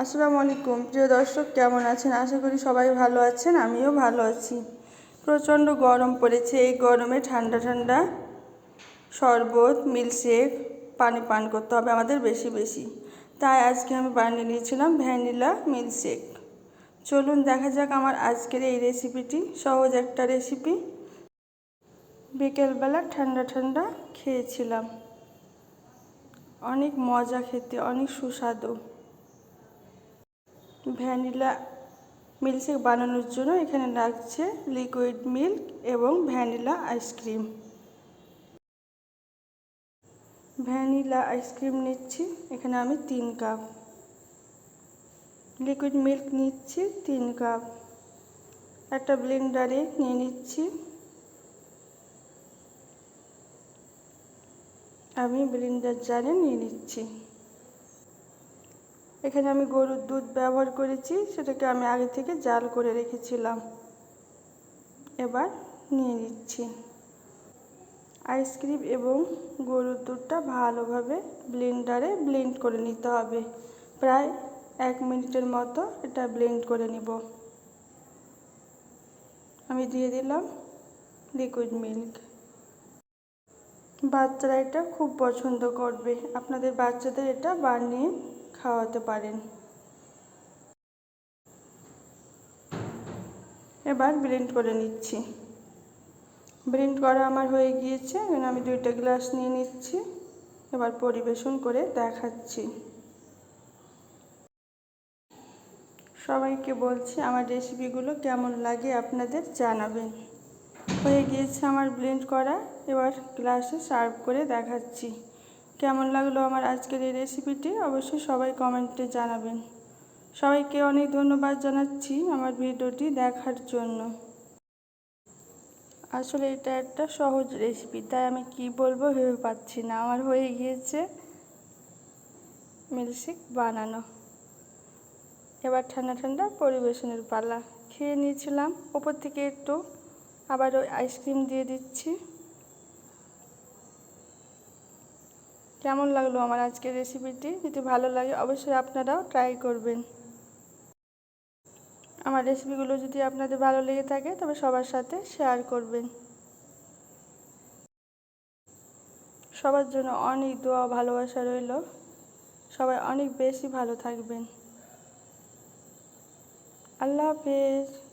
আসসালামু আলাইকুম প্রিয় দর্শক, কেমন আছেন? আশা করি সবাই ভালো আছেন, আমিও ভালো আছি। প্রচণ্ড গরম পড়েছে। এই গরমে ঠান্ডা ঠান্ডা শরবত, মিল্কশেক, পানি পান করতে হবে আমাদের বেশি বেশি। তাই আজকে আমি বানিয়ে নিয়েছিলাম ভ্যানিলা মিল্কশেক। চলুন দেখা যাক আমার আজকের এই রেসিপিটি। সহজ একটা রেসিপি। বিকেলবেলা ঠান্ডা ঠান্ডা খেয়েছিলাম। অনেক মজা খেতে, অনেক সুস্বাদু। ভ্যানিলা মিল্কশেক বানানোর জন্য এখানে লাগছে লিকুইড মিল্ক এবং vanilla ice cream vanilla ice cream নিচ্ছি, এখানে আমি তিন কাপ। লিকুইড মিল্ক নিচ্ছি, তিন কাপ। একটা ব্লেন্ডারে নিয়ে নিচ্ছি। আমি ব্লেন্ডার জারে নিয়ে নিচ্ছি। এখানে আমি গরুর দুধ ব্যবহার করেছি, সেটাকে আমি আগে থেকে জাল করে রেখেছিলাম। এবার নিয়ে নিচ্ছি। আইসক্রিম এবং গরুর দুধটা ভালোভাবে ব্লেন্ডারে ব্লেন্ড করে নিতে হবে। প্রায় এক মিনিটের মতো এটা ব্লেন্ড করে নিব। আমি দিয়ে দিলাম লিকুইড মিল্ক বাচ্চারা এটা খুব পছন্দ করবে। আপনাদের বাচ্চাদের এটা বানিয়ে খাওয়াতে পারেন। এবার ব্লেন্ড করে নিচ্ছি। ব্লেন্ড করা আমার হয়ে গিয়েছে আমি দুইটা গ্লাস নিয়ে নিচ্ছি। এবার পরিবেশন করে দেখাচ্ছি। সবাইকে বলছি, আমার রেসিপিগুলো কেমন লাগে আপনাদের জানাবেন। হয়ে গিয়েছে আমার ব্লেন্ড করা, এবার গ্লাসে সার্ভ করে দেখাচ্ছি। কেমন লাগল আমার আজকের এই রেসিপিটি অবশ্যই সবাই কমেন্টে জানাবেন। সবাইকে অনেক ধন্যবাদ জানাচ্ছি আমার ভিডিওটি দেখার জন্য। আসলে এটা একটা সহজ রেসিপি তাই আমি কি বলব ভেবে পাচ্ছি না। আমার হয়ে গিয়েছে মিল্কশেক বানানো। এবার ঠান্ডা ঠান্ডা পরিবেশনের পালা। খেয়ে নিয়েছিলাম। ওপর থেকে একটু আবার ওই আইসক্রিম দিয়ে দিচ্ছি। কেমন লাগল আমার আজকের রেসিপিটি যদি ভালো লাগে, অবশ্যই আপনারাও ট্রাই করবেন। আমার রেসিপিগুলো যদি আপনাদের ভালো লেগে থাকে, তবে সবার সাথে শেয়ার করবেন। সবার জন্য অনেক দোয়া ভালোবাসা রইল। সবাই অনেক বেশি ভালো থাকবেন। আল্লাহ হাফেজ।